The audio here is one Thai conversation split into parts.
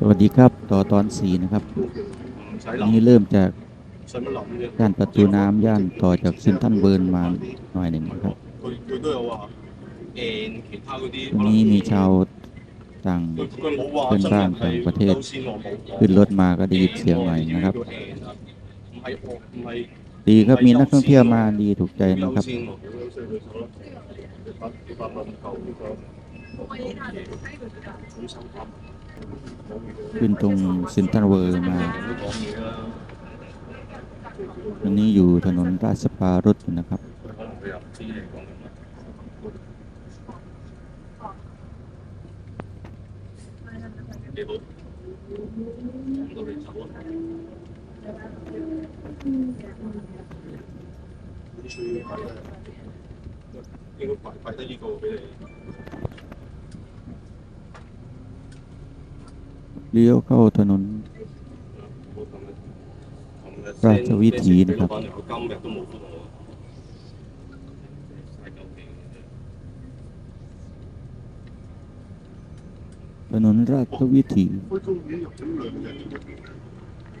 สวัสดีครับต่อตอนสี่นะครับนี่เริ่มจากย่านประตูน้ำย่านต่อจากซินท่านเบิร์นมาหน่อยหนึ่งนะครับวันนี้มีชาวต่างเพื่อนบ้านต่างประเทศ ขึ้นรถมาก็ได้ยินเสียงหน่อยนะครับ ดีครับมีนักท่องเที่ยวมาดีถูกใจนะครับผม ขึ้นตรงซินทันเวอร์มาอันนี้อยู่ถนนราชปารถนะครับ นี่ก็ปล่อยไปได้ดีโกไปเลย เลี้ยวเข้าถนน 冇咁嘅，咁嘅 ราชวิถีนะครับ 翻嚟，佢今日都冇覆我。晒够皮嘅 ถนนราชวิถี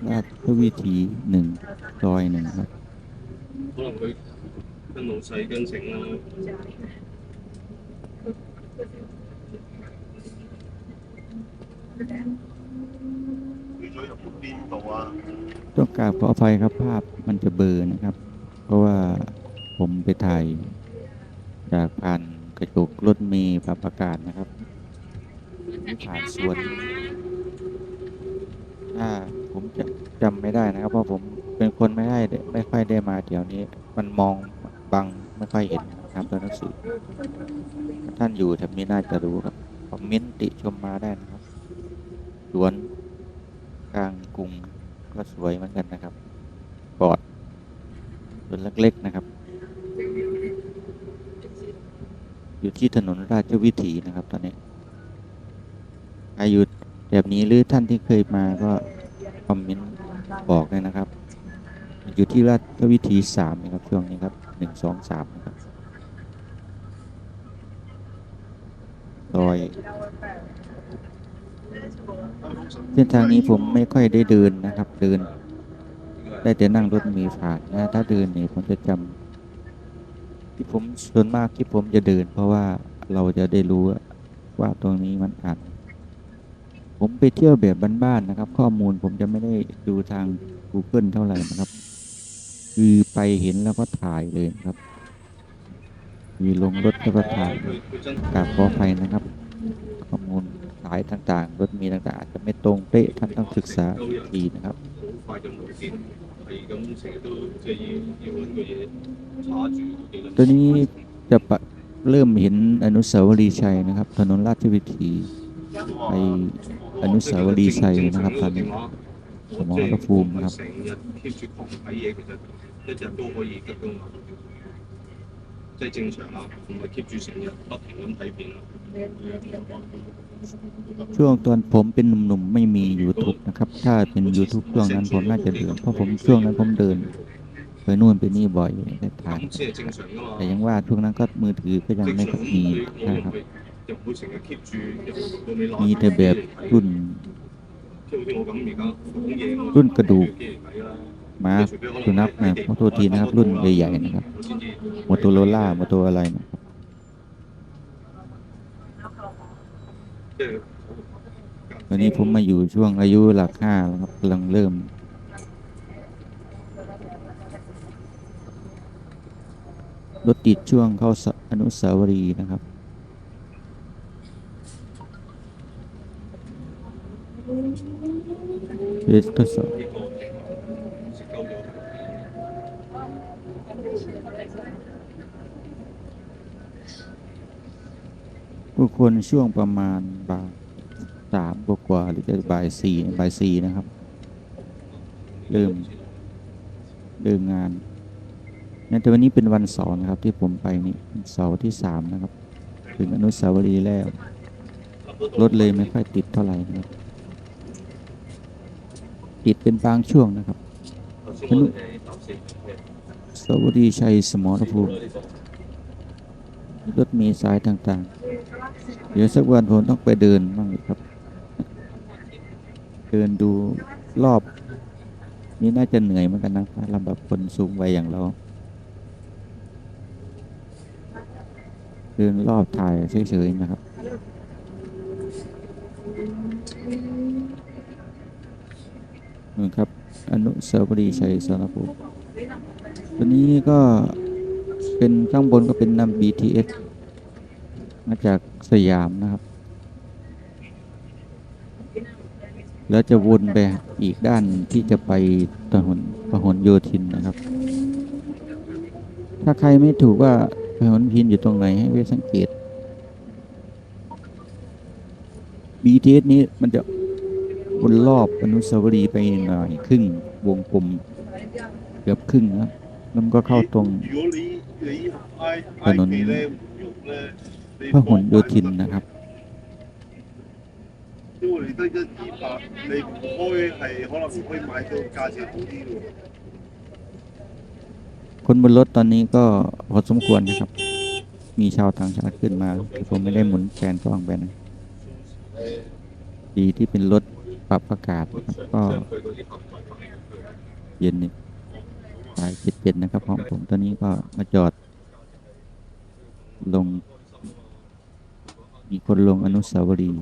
ราชวิถีหนึ่งซอยหนึ่งครับ 可能佢跟老细跟成啦。 ดินตัวต้องการขออภัยครับภาพมันจะเบลอนะครับ เพราะว่าผมไปถ่ายจากผ่านกระจกรถเมย์ปรับอากาศนะครับผ่านสวนถ้าผมจะจำไม่ได้นะครับ เพราะผมเป็นคนไม่ได้ไม่ค่อยได้มาเดี๋ยวนี้ มันมองบังไม่ค่อยเห็นนะครับตัวหนังสือท่านอยู่แถบนี้น่าจะรู้ครับคอมเมนต์ติชมมาได้นะครับสวน ลางกรุงก็สวยเหมือนกันนะครับปอดสวนเล็กๆนะครับ อยู่ที่ถนนราชวิถีนะครับ ตอนนี้ใครอยู่แบบนี้หรือท่านที่เคยมาก็คอมเมนต์บอกเลยนะครับ อยู่ที่ราชวิถีสามนะครับช่วงนี้ครับหนึ่งสองสามนะครับซอย เส้นทางนี้ผมไม่ค่อยได้เดินนะครับเดิน ได้แต่นั่งรถมีผ่านนะถ้าเดินเนี่ยผมจะจำ ที่ผมส่วนมากที่ผมจะเดิน เพราะว่าเราจะได้รู้ว่าตรงนี้มันอัดผมไปเที่ยวแบบบ้านๆนะครับ ข้อมูลผมจะไม่ได้ดูทาง Google เท่าไหร่นะครับ คือไปเห็นแล้วก็ถ่ายเลยครับ มีลงรถแล้วก็ถ่ายกับพอไฟนะครับ ข้อมูล สายต่างๆ รถมีต่างๆ อาจจะไม่ตรงเป๊ะท่านต้องศึกษาอีกทีนะครับ 好快就冇电，系咁成日都即系要要揾个嘢叉住几轮。 ตัวนี้จะปะเริ่มเห็นอนุสาวรีย์ชัยนะครับ ถนนราชวิถี ไปอนุสาวรีย์ชัยนะครับตอนนี้ สมรภูมินะครับ 成日 keep 住狂睇嘢，其实一日都可以急噶嘛。即系正常啦，唔系 keep 住成日不停咁睇片啦。 ช่วงตอนผมเป็นหนุ่มๆไม่มี YouTube นะครับ ถ้าเป็น YouTube ช่วงนั้นผมน่าจะเดือดเพราะผมช่วงนั้นผมเดิน ไปนู่นไปนี่บ่อยได้ถ่ายแต่ยังว่าช่วงนั้นก็มือถือก็ยังไม่ค่อยมีนะครับ มีแต่แบบรุ่น รุ่นกระดูกมาสุนับนะขอโทษทีนะครับ รุ่นใหญ่ๆนะครับมอโตโรล่ามอโตอะไรนะ วันนี้ผมมาอยู่ช่วงอายุหลักห้าแล้วครับกำลังเริ่ม รถติดช่วงเข้าอนุสาวรีย์นะครับ เดี๋ยวทดสอบ ก็ควรช่วงประมาณบ่ายสามกว่าหรือจะบ่ายสี่บ่ายสี่นะครับ เริ่มเริ่มงานนั่นแต่วันนี้เป็นวันเสาร์นะครับ ที่ผมไปนี่เสาร์ที่สามนะครับ ถึงอนุสาวรีย์แล้ว รถเลยไม่ค่อยติดเท่าไหร่นะครับติดเป็นบางช่วงนะครับอนุสาวรีย์ชัยสมรภูมิรถมีสายต่างๆ เดี๋ยวสักวันผมต้องไปเดินบ้างครับ เดินดูรอบ นี่น่าจะเหนื่อยเหมือนกันนะถ้าลำแบบคนสูงวัยอย่างเรา เดินรอบถ่ายเฉยๆนะครับนู่นครับ อนุสาวรีย์ชัยสรภูมิตัวนี้ก็เป็นข้างบนก็เป็นนำ BTS มาจาก สยามนะครับ แล้วจะวนไปอีกด้านที่จะไปถนนพหลโยธินนะครับ ถ้าใครไม่ถูกว่าพหลพินอยู่ตรงไหนให้ไปสังเกต BTS นี้มันจะวนรอบอนุสาวรีย์ไปหน่อยครึ่งวงกลมเกือบครึ่งนะแล้วก็เข้าตรงถนน พหลโยธินนะครับ 因为你得一二百，你唔开系可能可以买到价钱好啲喎。 คนบนรถตอนนี้ก็พอสมควรนะครับ มีชาวต่างชาติขึ้นมาแต่ผมไม่ได้หมุนแกนกล้องไปนะดีที่เป็นรถปรับอากาศนะครับก็ 将佢嗰啲行为反映佢。 เย็นนี่สายเจ็ดๆนะครับของผมตอนนี้ก็มาจอด ลง มีคนลงอนุสาวรีย์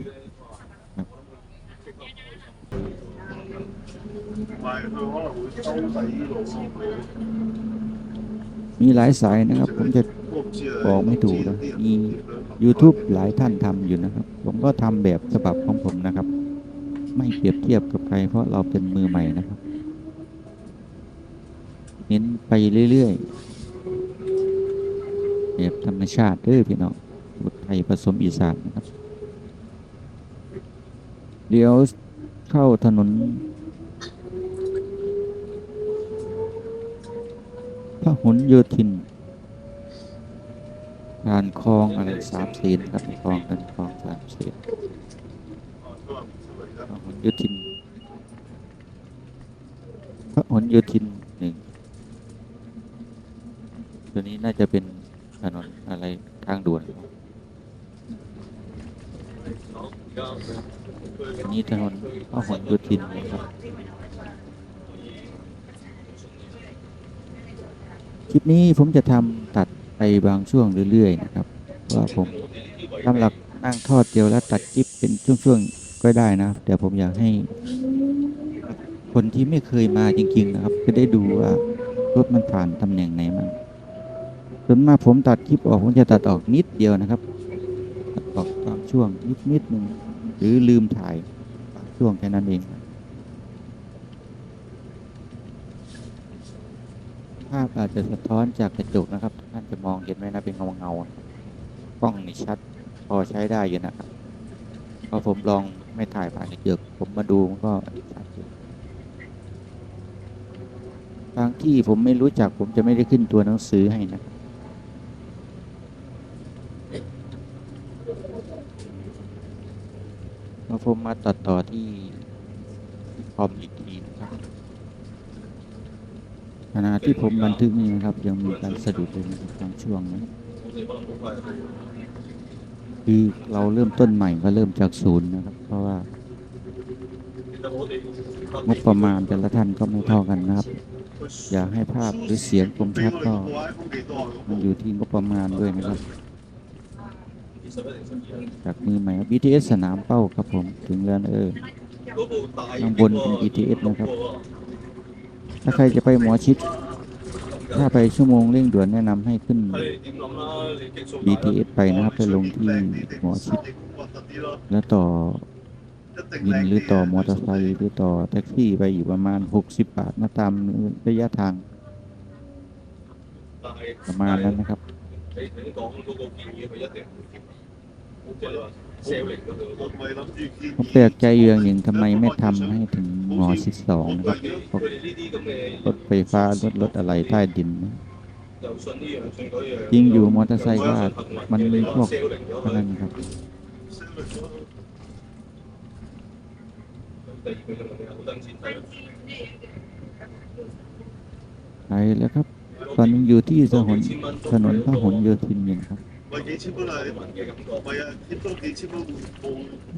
มีหลายสายนะครับ ผมจะบอกไม่ถูกนะมี YouTube หลายท่านทำอยู่นะครับ ผมก็ทำแบบฉบับของผมนะครับ ไม่เปรียบเทียบกับใคร เพราะเราเป็นมือใหม่นะครับ เน้นไปเรื่อยๆแบบธรรมชาติเด้อพี่น้อง ไทยผสมอีสานนะครับ เดี๋ยวเข้าถนนพหลโยธินผ่านคลองอะไรสามเสนครับคลองนั้นคลองสามเสนพหลโยธินพหลโยธินหนึ่งตัวนี้น่าจะเป็นถนนอะไรทางด่วนอั นนี้ถนนพหลโยธินนะครับ คลิปนี้ผมจะทำตัดไปบางช่วงเรื่อย ๆ นะครับเพราะว่าผมสำหรับนั่งทอดเดียวแล้วตัดคลิปเป็นช่วงๆก็ได้นะแต่ผมอยากให้ คนที่ไม่เคยมาจริง ๆ นะครับจะได้ดูว่ารถมันผ่านตำแหน่งไหนมันส่วนมากผมตัดคลิปออกผมจะตัดออกนิดเดียวนะครับ ตกบางช่วงนิดนิดหนึ่งหรือลืมถ่ายบางช่วงแค่นั้นเอง ภาพอาจจะสะท้อนจากกระจกนะครับท่านจะมองเห็นไหมนะเป็นเงาเงาๆกล้องนี่ชัด พอใช้ได้อยู่นะครับพอผมลองไม่ถ่ายผ่านกระจกผมมาดูมันก็ชัดอยู่บางที่ผมไม่รู้จักผมจะไม่ได้ขึ้นตัวหนังสือให้นะครับ แล้วผมมาตัดต่อที่คอมอีกทีนะครับขณะที่ผมบันทึกนี่นะครับ ยังมีการสะดุดเยนะบางช่วงนะคือเราเริ่มต้นใหม่ก็เริ่มจากศูนย์นะครับ เพราะว่างบประมาณแต่ละท่านก็ไม่เท่ากันนะครับ อยากให้ภาพหรือเสียงคมชัดก็มันอยู่ที่งบประมาณด้วยนะครับ จากมือใหม่ BTS สนามเป้าครับผม ถึงแล้วเออข้างบนเป็น BTS นะครับ ถ้าใครจะไปหมอชิด ถ้าไปชั่วโมงเร่งด่วนแนะนำให้ขึ้น BTS ไปนะครับ ไปลงที่หมอชิด แล้วต่อยินหรือต่อมอเตอร์ไซค์หรือต่อแท็กซี่ไปอยู่ประมาณ 60 บาทนะตามระยะทาง ประมาณนั้นนะครับ เปลือกใจเยืองหนึ่งทำไมไม่ทำให้ถึงหมอสิบสองนะครับรถไฟฟ้ารถรถอะไรใต้ดินยิงอยู่มอเตอร์ไซค์ว่ามันมีพวกอะไรครับไปแล้วครับ ตอนนี้อยู่ที่ถนนถนนพหลโยธินหนึ่งครับ 唔系几千蚊啊？问嘅感觉。唔系啊，贴多几千蚊会冇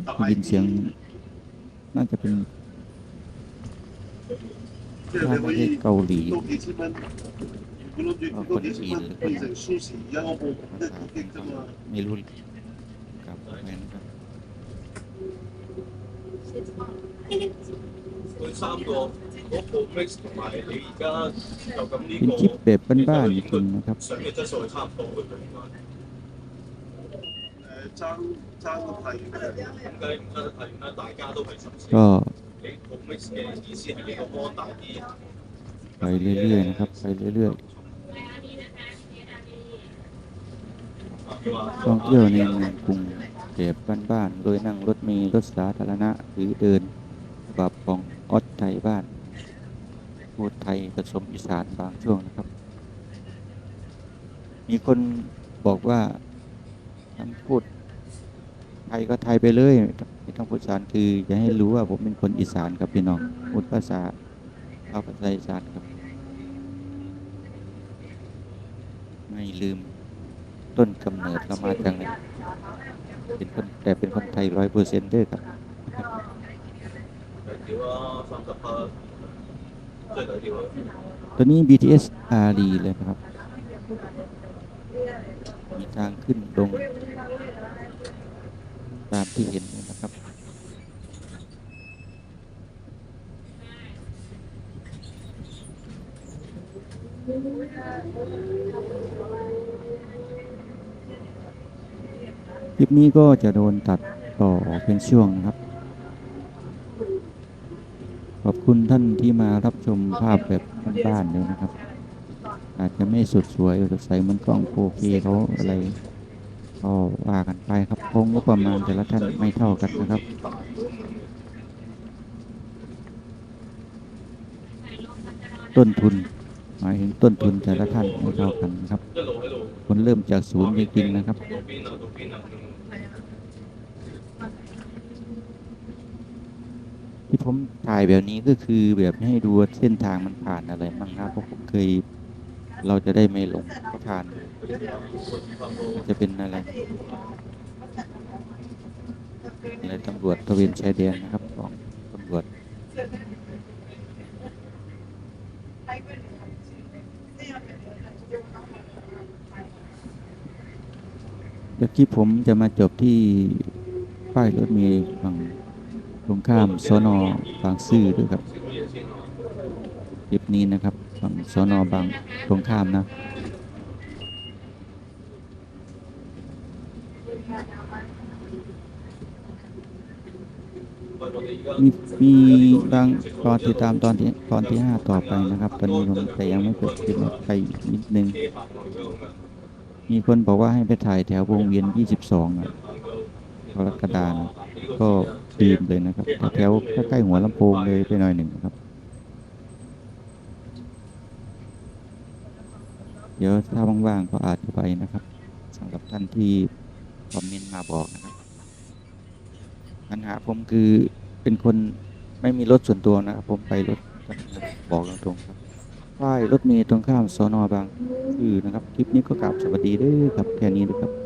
大 ได้ยินเสียง น่าจะเป็น 即系 ถ้า 你 ไม่ 可 ใช่ 以 เกาหลี 多几千蚊，如果谂住多几千蚊变成舒适，而家我部一个亿啫嘛。 ไม่รู้กับแมนครับ 佢三个嗰部 mix 同埋你而家就咁呢 เป็นคลิป 个。 แบบบ้านๆจริงๆนะครับ 相嘅质素系差唔多嘅佢应该。诶争争得太远啦。点解唔得系咧？大家都系十四。 ก็ 你部 mix 嘅意思系你个波大啲。 ไปเรื่อยๆนะครับ ไปเรื่อย 佢话 ๆท่องเที่ยวในเมืองกรุงแบบบ้านๆโดยนั่งรถเมล์รถสาธารณะหรือเดินแบบของออสไทยบ้านพูดไทยผสมอีสานบางช่วงนะครับ มีคนบอกว่าทำพูด ไทยก็ไทยไปเลยไม่ต้องพูดสารคือจะให้รู้ว่าผมเป็นคนอีสานครับพี่น้องพูดภาษาเอาภาษาอีสานครับ ไม่ลืมต้นกำเนิดเรามาจากไหนเป็นคนแต่เป็นคนไทยร้อยเปอร์เซ็นต์ด้วยครับตอนนี้ BTS อารีเลยครับ มีทางขึ้นลง ตามที่เห็นนะครับ คลิปนี้ก็จะโดนตัดต่อเป็นช่วงนะครับ ขอบคุณท่านที่มารับชมภาพแบบบ้านๆเลยนะครับ อาจจะไม่สุดสวยสดใสเหมือนกล้อง 4K เขาอะไร ก็ว่ากันไปครับคงงบประมาณแต่ละท่านไม่เท่ากันนะครับต้นทุนหมายถึงต้นทุนแต่ละท่านไม่เท่ากันครับคนเริ่มจากศูนย์จริงๆนะครับ ที่ผมถ่ายแบบนี้ก็คือแบบให้ดูเส้นทางมันผ่านอะไรบ้างครับเพราะผมเคย เราจะได้ไม่หลงทางจะเป็นอะไรอะไรตำรวจตะเวนชายแดนนะครับของตำรวจเดี๋ยวที่ผมจะมาจบที่ป้ายรถเมล์ฝั่งตรงข้ามสนบางซื่อด้วยครับคลิปนี้นะครับ ฝั่งสอนอบางตรงข้ามนะ มีมีบางตอนติดตามตอนที่ตอนที่ห้าต่อไปนะครับ ตอนนี้ผมแต่ยังไม่เปิดคลิปไปนิดนึง มีคนบอกว่าให้ไปถ่ายแถววงเวียน22นะกรกฎานะก็ลืมเลยนะครับ แถวใกล้ๆหัวลำโพงเลยไปหน่อยหนึ่งนะครับ เดี๋ยวถ้าว่างๆก็อาจจะไปนะครับสำหรับท่านที่คอมเมนต์มาบอกนะครับปัญหาผมคือเป็นคนไม่มีรถส่วนตัวนะครับผมไปรถบอกตรงๆครับป้ายรถเมล์ตรงข้ามสอนอบางคือนะครับ คลิปนี้ก็กลับสวัสดีด้วยครับแค่นี้นะครับ